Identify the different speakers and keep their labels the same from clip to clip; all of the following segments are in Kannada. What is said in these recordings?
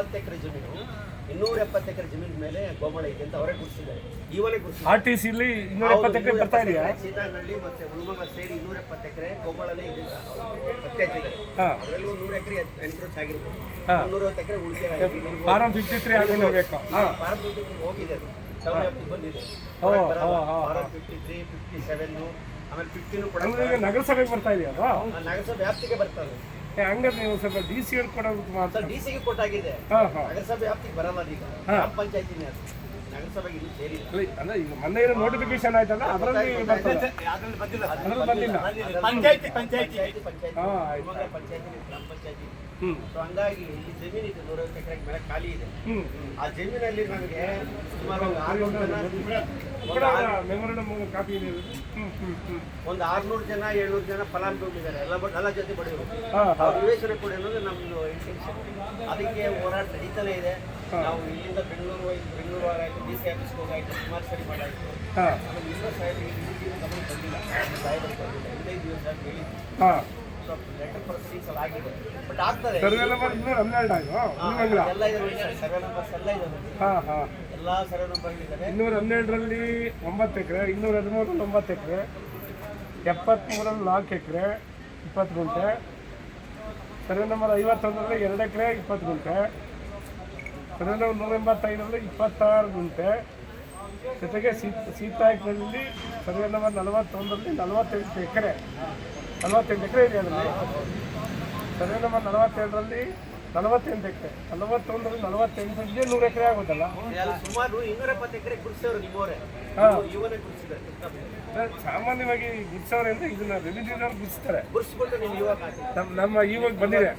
Speaker 1: ಎಪ್ಪತ್ತು ಎಕರೆ ಜಮೀನು ಇನ್ನೂರ ಎಪ್ಪತ್ತು ಎಕರೆ ಜಮೀನ್ ಮೇಲೆ ಗೋಮಾಳ ಇದೆ ಅಂತ ಅವರೇ ಗುರುತಿಸಿದ್ದಾರೆ. ಇವನೇ ಗುರುತಿಸಿದ್ದಾರೆ.
Speaker 2: ಆರ್ ಟಿ ಸಿಲಿ ಇನ್ನೂರ ಎಪ್ಪತ್ತು ಎಕರೆ ಬರ್ತಾ ಇದೆಯಾ?
Speaker 1: ಸೀತಾನಹಳ್ಳಿ ಮತ್ತೆ ಉಳುಮಗ ಸೇರಿ ಇನ್ನೂರ ಎಪ್ಪತ್ತು ಎಕರೆ ಗೋಮಾಳನೇ ಇದೆ ಪತ್ತೆ ಹಚ್ಚಿದ್ದಾರೆ ಅದರಲ್ಲಿ ಒಂದು ನೂರು ಎಕರೆ ಎನ್ಕ್ರೋಚ್ ಆಗಿರ್ಬೋದು
Speaker 2: ಹಾ.
Speaker 1: ಮುನ್ನೂರೈವತ್ತು ಎಕರೆ ಉಳಿಕೆ
Speaker 2: ಫಾರಂ ಫಿಫ್ಟಿ ತ್ರೀ ಫಾರಂ ಹಾಂ
Speaker 1: ಹೋಗಿದೆ ಅದು. ಸೆವೆನ್ ವ್ಯಾಪ್ತಿಗೆ ಬಂದಿದೆ.
Speaker 2: Form.
Speaker 1: Fifty three fifty seven ಆಮೇಲೆ ಫಿಫ್ಟಿನೂ ಕೂಡ
Speaker 2: ನಗರಸಭೆಗೆ ಬರ್ತಾ ಇದೆಯಾ?
Speaker 1: ಆ ನಗರಸಭೆ ವ್ಯಾಪ್ತಿಗೆ ಬರ್ತಾ
Speaker 2: ಏ, ಹಂಗಾದ್ರೆ ನೀವು ಸ್ವಲ್ಪ ಡಿ ಸಿ ಅವ್ರು ಕೊಡೋದಕ್ಕೆ ಮಾತ್ರ.
Speaker 1: ಸರ್ ಡಿ ಸಿಗೆ ಕೊಟ್ಟಾಗಿದೆ.
Speaker 2: ಹಾಂ ಹಾಂ.
Speaker 1: ನಗರಸಭೆ ವ್ಯಾಪ್ತಿಗೆ ಬರಲ್ಲ ಈಗ. ಗ್ರಾಮ ಪಂಚಾಯತಿನೇ ಅದು. ನಗರಸಭೆಗೆ ಇನ್ನೂ ಸೇರಿಲ್ಲ.
Speaker 2: ಅಂದ್ರೆ ಈಗ ಮೊನ್ನೆ ಏನೋ ನೋಟಿಫಿಕೇಶನ್ ಆಯ್ತಲ್ಲ ಅದರಲ್ಲಿ ಬರ್ತದೆ
Speaker 1: ಅದ್ರಲ್ಲಿ ಬಂದಿಲ್ಲ.
Speaker 2: ಅದ್ರಲ್ಲಿ ಬಂದಿಲ್ಲ.
Speaker 1: ಪಂಚಾಯತಿ ಪಂಚಾಯತಿ ಪಂಚಾಯತಿ.
Speaker 2: ಹಾ, ಆಯ್ತು.
Speaker 1: ಪಂಚಾಯತಿ ಗ್ರಾಮ ಪಂಚಾಯತಿ.
Speaker 2: ಹ್ಞೂ
Speaker 1: ಸೊ ಹಂಗಾಗಿ ಇಲ್ಲಿ ಜಮೀನು ಇದೆ ನೂರೈವತ್ತು ಎಕರೆ ಮೇಲೆ ಖಾಲಿ ಇದೆ. ಆ ಜಮೀನಲ್ಲಿ ನನಗೆ ಸುಮಾರು ಒಂದು ಆರ್ನೂರು ಜನ ಒಂದು ಆರ್ನೂರು ಜನ ಏಳ್ನೂರು ಜನ ಫಲಾನುಭವಿಗಳಿದ್ದಾರೆ ಎಲ್ಲ ಬಟ್ ಎಲ್ಲ ಜೊತೆ
Speaker 2: ಹಾಂ
Speaker 1: ಅವ್ರ ವಿವೇಚನೆ ಕೊಡಿ ಅನ್ನೋದು ನಮ್ಮದು ಇಂಟೆನ್ಷನ್ ಅದಕ್ಕೆ ಹೋರಾಟ ನಡೀತಾನೆ ಇದೆ. ನಾವು ಇಲ್ಲಿಂದ ಬೆಂಗಳೂರು ಹೋಗಿ ಬೆಂಗಳೂರು ಆಗಾಯ್ತು ಡಿ ಸಿ ಆಫೀಸ್ ಹೋಗಾಯ್ತು ಸುಮಾರು ಸರಿ ಮಾಡಾಯ್ತು ಇನ್ನೂ ಗಮನ ಬಂದಿಲ್ಲ. ಸಾಹೇಬರು ಬಂದಿಲ್ಲ. ಹದಿನೈದು ದಿವಸ ಬಟ್ ಆಗ್ತದೆ.
Speaker 2: ಸರ್ವೆ ನಂಬರ್ ಇನ್ನೂರ ಹನ್ನೆರಡು ಆಯ್ತು
Speaker 1: ಹಾ,
Speaker 2: ಇನ್ನೊಂದಿಲ್ಲ
Speaker 1: ಎಲ್ಲ ಇದೆ ಸರ್ವೆ ನಂಬರ್ಸ್ ಎಲ್ಲ ಇದೆ
Speaker 2: ಇನ್ನೂರ ಹನ್ನೆರಡರಲ್ಲಿ ಒಂಬತ್ತು ಎಕರೆ ಇನ್ನೂರ ಹದಿಮೂರಲ್ಲಿ ಒಂಬತ್ತು ಎಕರೆ ಎಪ್ಪತ್ತ್ಮೂರಲ್ಲಿ ನಾಲ್ಕು ಎಕರೆ ಇಪ್ಪತ್ತು ಗುಂಟೆ ಸರ್ವೆ ನಂಬರ್ ಐವತ್ತೊಂದರಲ್ಲಿ ಎರಡು ಎಕರೆ ಇಪ್ಪತ್ತು ಗುಂಟೆ ಸರ್ವೆ ನಂಬರ್ ನೂರ ಎಂಬತ್ತೈದರಲ್ಲಿ ಇಪ್ಪತ್ತಾರು ಗುಂಟೆ. ಜೊತೆಗೆ ಸೀತ ಸೀತಾಯಕದಲ್ಲಿ ಸರ್ವೆ ನಂಬರ್ ನಲವತ್ತೊಂದರಲ್ಲಿ ನಲವತ್ತೆಂಟು ಎಕರೆ ನಲವತ್ತೆಂಟು ಎಕರೆ ಇದೆ ಅದರಲ್ಲಿ. ಸರ್ವೆ ನಂಬರ್ ನಲವತ್ತೆರಡರಲ್ಲಿ ನಲವತ್ತೆಂಟು ಎಕರೆ. ನಲವತ್ತೊಂದರಲ್ಲಿ ನಲವತ್ತೆಂಟು ಸಂಜೆ ನೂರು ಎಕರೆ ಆಗೋದಲ್ಲ
Speaker 1: ಸುಮಾರು ಇನ್ನೂರ ಎಪ್ಪತ್ತು ಎಕರೆ ಗುರುತಿಸೋರು ನಿಮ್ಮವರೇ.
Speaker 2: ಸಾಮಾನ್ಯವಾಗಿ ಗುಡ್ಸವ್ರೆ ಅಂದ್ರೆ ಇದನ್ನ ರೆವಿನ್ಯೂದವ್ರು ಗುಡ್ಸ್ತಾರೆ. ನಮ್ಮ ನಮ್ಮ ಇವಾಗ ಬಂದಿದೆ.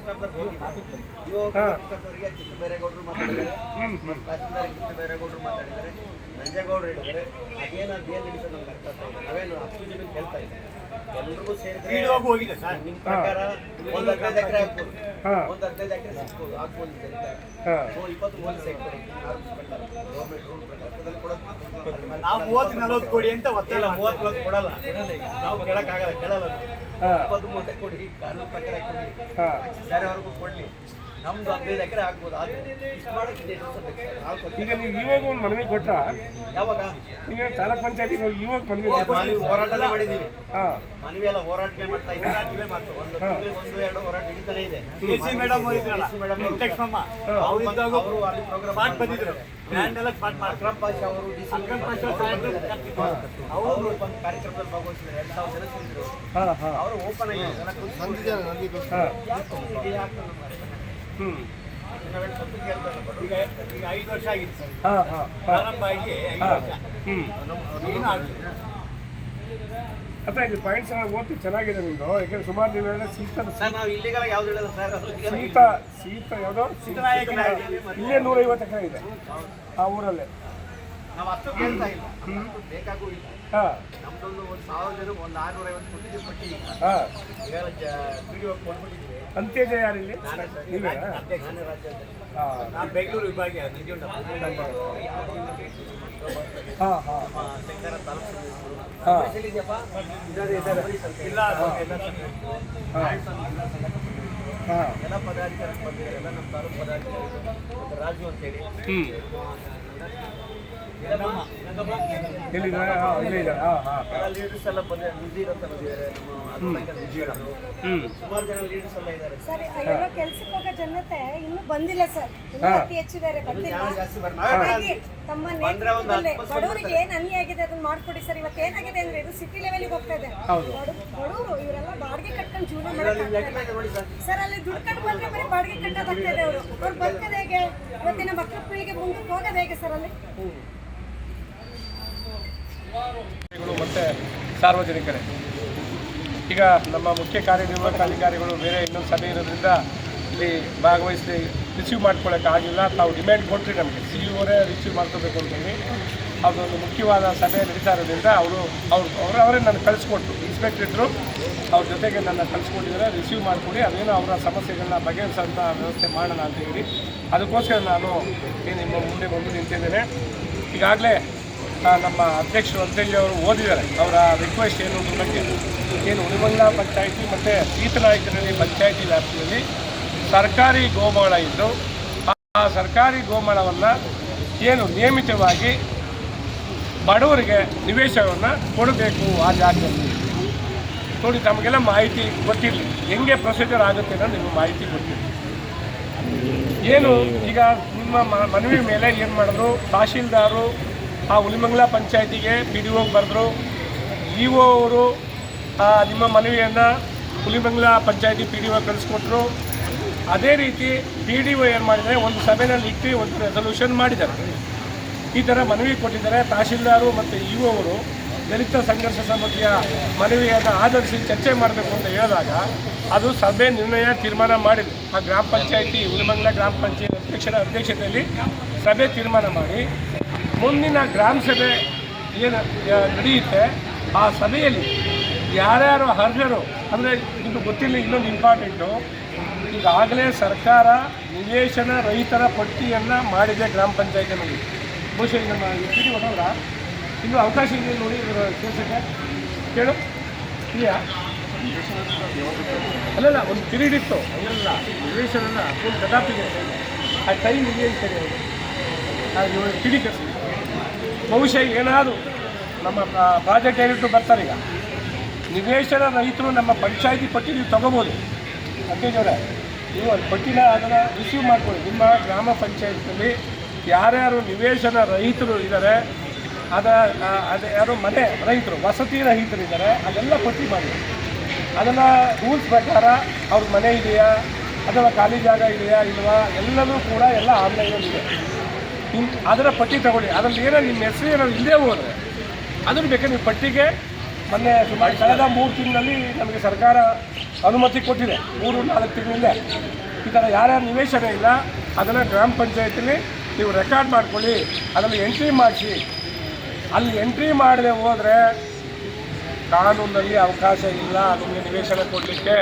Speaker 1: ನಂಜೇಗೌಡರು ಹೇಳಿದ್ದಾರೆ. ಅದೇನು ಅದೇನು ನಡೀತದೆ ನಮ್ಗೆ ಅರ್ಥ ನಾವೇನು ಅಷ್ಟು ಹೇಳ್ತಾ ಇದ್ದೀವಿ ಎಲ್ರಿಗೂ ಸೇರಿದ್ರೆ ಹೋಗಿದೆ ಸರ್. ನಿಮ್ಮ ಪ್ರಕಾರ ಒಂದು ಹದಿನೈದು ಎಕರೆ ಹಾಕ್ಬೋದು ಒಂದು ಹದಿನೈದು ಎಕರೆ ಸಿಗ್ಬೋದು ಹಾಕ್ಬೋದು ಅಂತ. ಸೊ ಇಪ್ಪತ್ತು ಮೂವತ್ತು ಸೆಕ್ಟರ್ ಗೌರ್ಮೆಂಟ್ ರೂಲ್ ಪ್ರಕಾರ ಕೊಡೋದು
Speaker 3: ನಾವು ಮೂವತ್ತು ನಲವತ್ತು ಕೋಟಿ ಅಂತ
Speaker 1: ಒತ್ತಲ್ಲ ಮೂವತ್ತು ನಲವತ್ತು ಕೊಡಲ್ಲ. ನಾವು ಕೇಳಕ್ಕಾಗಲ್ಲ ಕೇಳಲ್ಲ.
Speaker 2: ಹಾ.
Speaker 1: ಇಪ್ಪತ್ತು ಮೂವತ್ತು ಕೊಡಿ ಕಾನೂನು ಪ್ರಕಾರ ಕೊಡಿ
Speaker 2: ಹಾ.
Speaker 1: ಬೇರೆಯವ್ರಿಗೂ ಕೊಡ್ಲಿ. ನಮ್ದು ಹದಿನೈದು ಎಕರೆ ಆಗ್ಬೋದು.
Speaker 2: ಈಗ ನೀವು ಇವಾಗ ಒಂದು ಮನವಿ ಕೊಟ್ಟ
Speaker 1: ಯಾವಾಗ?
Speaker 2: ನೀವು ತಾಲೂಕ್ ಪಂಚಾಯತಿ ಇವಾಗ ಮನವಿ
Speaker 1: ಹೋರಾಟನೇ ಮಾಡಿದೀವಿ.
Speaker 2: ಹಾ.
Speaker 1: ಮನವಿ ಎಲ್ಲ ಹೋರಾಟನೇ ಮಾಡ್ತಾ ಇದ್ದೀವಿ. ಮಾತು ಒಂದು ಒಂದು ಎರಡು ಹೋರಾಟ ಇದೆ.
Speaker 3: ಸಿ ಮೇಡಮ್
Speaker 1: ಮೇಡಮ್ ಅವರು-
Speaker 3: ವೆಂಕಟೇಶ್ವರಮ್ಮ
Speaker 1: ಅವರು
Speaker 3: ಅವರಿದ್ದಾಗ
Speaker 1: ಅವರು ಅಲ್ಲಿ ಪ್ರೋಗ್ರಾಮ್
Speaker 3: ಸ್ಪಾಟ್ ಬಂದಿದ್ರು. ಲ್ಯಾಂಡ್ ಎಲ್ಲ ಸ್ಪಾಟ್ ಮಾಡಿ
Speaker 1: ಅಕ್ರಮ್ ಪಾಷಾ ಅವರು ಡಿ ಸಿ
Speaker 3: ಅಕ್ರಮ್ ಪಾಷಾ
Speaker 1: ಅವರು ಒಂದು ಕಾರ್ಯಕ್ರಮದಲ್ಲಿ ಭಾಗವಹಿಸಿದ್ದಾರೆ. ಎರಡು ಸಾವಿರ ಜನ ಸೇರಿದ್ರು.
Speaker 2: ಹಾ ಹಾ.
Speaker 1: ಅವರು ಓಪನ್ ಆಗಿ ಎಲ್ಲ
Speaker 3: ಈಗ ಈಗ ಐದು ವರ್ಷ ಆಗಿದೆ ಸರ್ ಪ್ರಾರಂಭ ಆಗಿ ಐದು ವರ್ಷ ಏನು
Speaker 2: ಪಾಯಿಂಟ್ಸ್ ಎಲ್ಲ ಓದ್ತಿ ಚೆನ್ನಾಗಿದೆ ನಿಮ್ದು. ಯಾಕಂದ್ರೆ ಸುಮಾರು ಸೀತ
Speaker 1: ಸರ್ ನಾವು ಇಲ್ಲಿಗೆಲ್ಲ ಯಾವ್ದು ಹೇಳಿಲ್ಲ ಸರ್
Speaker 2: ಶೀತ ಶೀತ ಯಾವುದೋ? ಇಲ್ಲೇ ನೂರೈವತ್ತು ಎಕರೆ ಇದೆ ಆ ಊರಲ್ಲೇ.
Speaker 1: ನಾವು ಅಷ್ಟು ಕೇಳ್ತಾ ಇಲ್ಲ. ಬೇಕಾಗೂ ಇಲ್ಲ.
Speaker 2: ಹಾ.
Speaker 1: ನಮ್ದೊಂದು ಒಂದು ಸಾವಿರ ಜನ ಒಂದು ಆರ್ನೂರ ಐವತ್ತು ಕೊಟ್ಟಿದ್ದೀವಿ ಪಟ್ಟಿ ಈಗ ವಿಡಿಯೋ ಕೊಟ್ಬಿಟ್ಟಿದ್ವಿ
Speaker 2: ಅಂತ್ಯೋದಯ ಯಾರಿಲ್ಲಿ
Speaker 1: ನಾನೇ
Speaker 2: ನೀವೇ?
Speaker 3: ಬೆಂಗಳೂರು ವಿಭಾಗ ನಿಜ
Speaker 2: ಹಾಂ ಹಾ
Speaker 1: ತಾಲೂಕು.
Speaker 2: ಹಾ.
Speaker 1: ಇದೆಯಪ್ಪ?
Speaker 3: ಇಲ್ಲ
Speaker 2: ಹಾ.
Speaker 1: ಎಲ್ಲ ಪದಾಧಿಕಾರಿ ಬಂದಿದ್ದಾರೆ. ಎಲ್ಲ ನಮ್ಮ ತಾಲೂಕು ಪದಾಧಿಕಾರಿ ರಾಜು ಅಂತೇಳಿ. ಲೀಡರ್ಸ್ ಎಲ್ಲ ಬಂದಿದ್ದಾರೆ ನಿಜೀರ್ ಅಂತ ಬಂದಿದ್ದಾರೆ ಸುಮಾರು ಜನ ಲೀಡರ್ಸ್ ಎಲ್ಲ ಇದ್ದಾರೆ
Speaker 4: ಸರ್ ಕೆಲ್ಸಕ್ಕೆ ಹೋಗೋ ಜನತೆ ಇನ್ನೂ ಬಂದಿಲ್ಲ ಸರ್. ಇನ್ನೂ ಅತಿ ಹೆಚ್ಚಿದ್ದಾರೆ ಬಂದಿಲ್ಲ ಹಾಗಾಗಿ ತಮ್ಮ ಬಡವರಿಗೆ ಏನ್ ಅನ್ಯಾಯ ಆಗಿದೆ ಅದನ್ನ ಮಾಡ್ಕೊಡಿ ಸರ್. ಇವತ್ತು ಏನಾಗಿದೆ ಅಂದ್ರೆ ಇದು ಸಿಟಿ ಲೆವೆಲ್ಗೆ ಹೋಗ್ತಾ ಇದೆ.
Speaker 2: ಹೌದು.
Speaker 4: ಬಡ- ಬಡವರು ಇವರೆಲ್ಲ ಬಾಡಿಗೆ ಕಟ್ಕೊಂಡು ಜೀವನ
Speaker 1: ನೋಡಿ ಸರ್?
Speaker 4: ಸರ್ ಅಲ್ಲಿ ದುಡ್ಕೊಂಡು ಬಂದ್ರೆ ಬರೀ ಬಾಡಿಗೆ ಕಟ್ಟೋದಾಗ್ತಾ ಇದೆ ಅವರು. ಅವ್ರು ಬದುಕೋದು ಹೇಗೆ? ಇವತ್ತಿನ ಮಕ್ಕಳ ಪೀಳಿಗೆ ಮುಂದಕ್ಕೆ ಹೋಗೋದು ಹೇಗೆ ಸರ್ ಅಲ್ಲಿ?
Speaker 2: ಮತ್ತೆ ಸಾರ್ವಜನಿಕರೇ. ಈಗ ನಮ್ಮ ಮುಖ್ಯ ಕಾರ್ಯನಿರ್ವಾಹಕ ಅಧಿಕಾರಿಗಳು ಬೇರೆ ಇನ್ನೊಂದು ಸಭೆ ಇರೋದ್ರಿಂದ ಇಲ್ಲಿ ಭಾಗವಹಿಸಿ ರಿಸೀವ್ ಆಗಿಲ್ಲ. ತಾವು ಡಿಮ್ಯಾಂಡ್ ಕೊಟ್ಟರೆ ನಮಗೆ. ಸಿ ಇವರೇ ರಿಸೀವ್ ಮಾಡ್ಕೋಬೇಕು ಅಂತೇಳಿ ಅದೊಂದು ಮುಖ್ಯವಾದ ಸಭೆ ನಡೀತಾ ಇರೋದ್ರಿಂದ ಅವರು ಅವ್ರು ಅವರು ಅವರೇ ನನ್ನ ಕಳಿಸ್ಕೊಟ್ರು. ಇನ್ಸ್ಪೆಕ್ಟರ್ ಇದ್ದರು ಅವ್ರ ಜೊತೆಗೆ ನನ್ನ ಕಳಿಸ್ಕೊಂಡಿದ್ದಾರೆ. ರಿಸೀವ್ ಮಾಡಿಕೊಡಿ. ಅದೇನೋ ಅವರ ಸಮಸ್ಯೆಗಳನ್ನ ಬಗೆಹರಿಸೋಂಥ ವ್ಯವಸ್ಥೆ ಮಾಡೋಣ ಅಂತ ಹೇಳಿ. ಅದಕ್ಕೋಸ್ಕರ ನಾನು ನಿಮ್ಮ ಮುಂದೆ ಬಂದು ನಿಂತಿದ್ದೇನೆ. ಈಗಾಗಲೇ ನಮ್ಮ ಅಧ್ಯಕ್ಷರು ಅಂತೇಳಿ ಅವರು ಓದಿದ್ದಾರೆ. ಅವರ ರಿಕ್ವೆಸ್ಟ್ ಏನು ಅನ್ನೋದ್ರ ಬಗ್ಗೆ. ಏನು ಉಳಿಮಂಗಲ ಪಂಚಾಯಿತಿ ಮತ್ತು ಸೀತನಾಯಕನಹಳ್ಳಿ ಪಂಚಾಯಿತಿ ವ್ಯಾಪ್ತಿಯಲ್ಲಿ ಸರ್ಕಾರಿ ಗೋಮಾಳ ಇದ್ದು, ಆ ಸರ್ಕಾರಿ ಗೋಮಾಳವನ್ನು ಏನು ನಿಯಮಿತವಾಗಿ ಬಡವರಿಗೆ ನಿವೇಶನವನ್ನು ಕೊಡಬೇಕು ಆ ಜಾಗದಲ್ಲಿ. ನೋಡಿ, ತಮಗೆಲ್ಲ ಮಾಹಿತಿ ಗೊತ್ತಿರಲಿ. ಹೆಂಗೆ ಪ್ರೊಸೀಜರ್ ಆಗುತ್ತೆ ಅನ್ನೋದು ನಿಮಗೆ ಮಾಹಿತಿ ಗೊತ್ತಿರಲಿ. ಏನು, ಈಗ ನಿಮ್ಮ ಮನವಿ ಮೇಲೆ ಏನು ಮಾಡಿದ್ರು? ತಹಶೀಲ್ದಾರು ಆ ಹುಲಿಮಂಗ್ಲ ಪಂಚಾಯತಿಗೆ ಪಿ ಡಿ ಒಗೆ ಬರೆದ್ರು. ಇ ಒ ಅವರು ನಿಮ್ಮ ಮನವಿಯನ್ನು ಹುಲಿಮಂಗ್ಲ ಪಂಚಾಯತಿ ಪಿ ಡಿ ಒ ಕಳಿಸ್ಕೊಟ್ರು. ಅದೇ ರೀತಿ ಪಿ ಡಿ ಒ ಏನು ಮಾಡಿದರೆ ಒಂದು ಸಭೆಯಲ್ಲಿ ಇಟ್ಟು ಒಂದು ರೆಸಲ್ಯೂಷನ್ ಮಾಡಿದ್ದಾರೆ. ಈ ಥರ ಮನವಿ ಕೊಟ್ಟಿದ್ದಾರೆ ತಹಶೀಲ್ದಾರು ಮತ್ತು ಇ ಒ ಅವರು. ದಲಿತ ಸಂಘರ್ಷ ಸಮಿತಿಯ ಮನವಿಯನ್ನು ಆಧರಿಸಿ ಚರ್ಚೆ ಮಾಡಬೇಕು ಅಂತ ಹೇಳಿದಾಗ ಅದು ಸಭೆ ನಿರ್ಣಯ ತೀರ್ಮಾನ ಮಾಡಿದೆ. ಆ ಗ್ರಾಮ ಪಂಚಾಯತಿ, ಹುಲಿಮಂಗ್ಲ ಗ್ರಾಮ ಪಂಚಾಯತ್ ಅಧ್ಯಕ್ಷರ ಅಧ್ಯಕ್ಷತೆಯಲ್ಲಿ ಸಭೆ ತೀರ್ಮಾನ ಮಾಡಿ ಮುಂದಿನ ಗ್ರಾಮ ಸಭೆ ಏನು ನಡೆಯುತ್ತೆ, ಆ ಸಭೆಯಲ್ಲಿ ಯಾರ್ಯಾರು ಅರ್ಹರು, ಅಂದರೆ ಇದು ಗೊತ್ತಿಲ್ಲ, ಇನ್ನೊಂದು ಇಂಪಾರ್ಟೆಂಟು ಈಗಾಗಲೇ ಸರ್ಕಾರ ನಿವೇಶನ ರೈತರ ಪಟ್ಟಿಯನ್ನು ಮಾಡಿದೆ ಗ್ರಾಮ ಪಂಚಾಯತಿನಲ್ಲಿ ಬಹುಶಃ ನಮ್ಮ ಪಿ ಡಿ ಇನ್ನು ಅವಕಾಶ ಇದೆ ನೋಡಿ ಇದರ ಕೆಲಸಕ್ಕೆ ಕೇಳು. ಇದೆಯಾ ಅಲ್ಲಲ್ಲ, ಒಂದು ಪಿರಿಯಡ್ ಇತ್ತು. ಅಲ್ಲ ನಿವೇಶನ ಫುಲ್ ಗದಾಪಿಗೆ ಆ ಟೈಮ್ ಹೇಳಿ ಅದು ಇವರು ಕಿಡಿ ಕಟ್ಸಿ ಬಹುಶಃ ಏನಾದರೂ ನಮ್ಮ ಪ್ರಾಜೆಕ್ಟ್ ಏನಿಟ್ಟು ಬರ್ತಾರೆ ಈಗ. ನಿವೇಶನ ರೈತರು ನಮ್ಮ ಪಂಚಾಯತಿ ಪಟ್ಟಿ ನೀವು ತಗೋಬೋದು. ಅಂಕೇಜವರೇ ನೀವು ಅದು ಪಟ್ಟಿನ ಅದನ್ನು ರಿಸೀವ್ ಮಾಡ್ಕೊಳ್ಳಿ. ನಿಮ್ಮ ಗ್ರಾಮ ಪಂಚಾಯತ್ನಲ್ಲಿ ಯಾರ್ಯಾರು ನಿವೇಶನ ರಹಿತರು ಇದ್ದಾರೆ ಅದ ಅದು ಯಾರು ಮನೆ ರೈತರು, ವಸತಿ ರಹಿತರು ಇದ್ದಾರೆ ಅದೆಲ್ಲ ಪಟ್ಟಿ ಮಾಡಿ. ಅದನ್ನು ರೂಲ್ಸ್ ಪ್ರಕಾರ ಅವ್ರ ಮನೆ ಇದೆಯಾ, ಅಥವಾ ಖಾಲಿ ಜಾಗ ಇದೆಯಾ, ಇಲ್ವಾ ಎಲ್ಲವೂ ಕೂಡ ಎಲ್ಲ ಆನ್ಲೈನಲ್ಲಿದೆ ನಿಮ್ಮ ಅದರ ಪಟ್ಟಿ ತಗೊಳ್ಳಿ. ಅದರಲ್ಲಿ ಏನೋ ನಿಮ್ಮ ಹೆಸರು ಏನೋ ಇಲ್ಲದೆ ಹೋದರೆ ಅದನ್ನು ಬೇಕಾದ್ರೆ ನೀವು ಪಟ್ಟಿಗೆ ಮೊನ್ನೆ ಸುಮಾರು ಕಳೆದ ಮೂರು ತಿಂಗಳಲ್ಲಿ ನಮಗೆ ಸರ್ಕಾರ ಅನುಮತಿ ಕೊಟ್ಟಿದೆ. ಮೂರು ನಾಲ್ಕು ತಿಂಗಳಿಂದ. ಈ ಥರ ಯಾರ್ಯಾರು ನಿವೇಶನ ಇಲ್ಲ, ಅದನ್ನು ಗ್ರಾಮ ಪಂಚಾಯತಿಲಿ ನೀವು ರೆಕಾರ್ಡ್ ಮಾಡ್ಕೊಳ್ಳಿ. ಅದರಲ್ಲಿ ಎಂಟ್ರಿ ಮಾಡಿಸಿ. ಅಲ್ಲಿ ಎಂಟ್ರಿ ಮಾಡದೆ ಹೋದರೆ ಕಾನೂನಲ್ಲಿ ಅವಕಾಶ ಇಲ್ಲ ನಿಮಗೆ ನಿವೇಶನ ಕೊಡಲಿಕ್ಕೆ.